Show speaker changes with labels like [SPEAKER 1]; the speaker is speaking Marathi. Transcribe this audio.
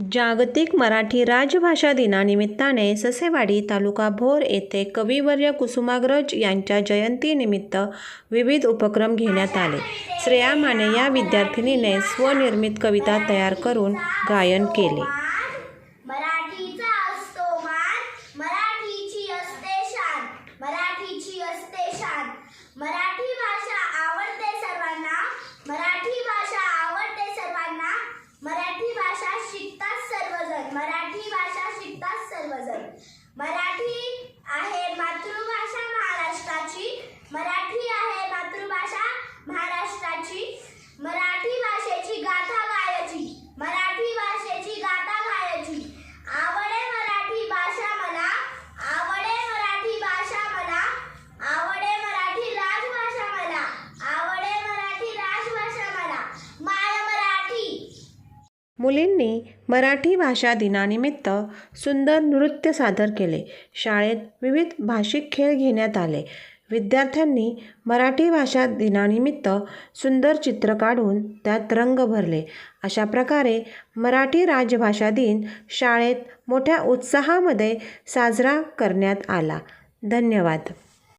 [SPEAKER 1] जागतिक मराठी राजभाषा दिनानिमित्ताने ससेवाडी तालुका भोर येथे कविवर्य कुसुमाग्रज यांच्या जयंतीनिमित्त विविध उपक्रम घेण्यात आले. श्रेया माने या विद्यार्थिनीने स्वनिर्मित कविता तयार करून गायन केले.
[SPEAKER 2] मराठीची असते शान मराठीची असते शान मराठी भाषा आवडते सर्वांना मराठी भाषा आवडते सर्वांना मराठी भाषा शिकतात सर्वजण मराठी भाषा शिकतात सर्वजण मराठी
[SPEAKER 1] मुलींनी मराठी भाषा दिनानिमित्त सुंदर नृत्य सादर केले. शाळेत विविध भाषिक खेळ घेण्यात आले. विद्यार्थ्यांनी मराठी भाषा दिनानिमित्त सुंदर चित्र काढून त्यात रंग भरले. अशा प्रकारे मराठी राजभाषा दिन शाळेत मोठ्या उत्साहामध्ये साजरा करण्यात आला. धन्यवाद.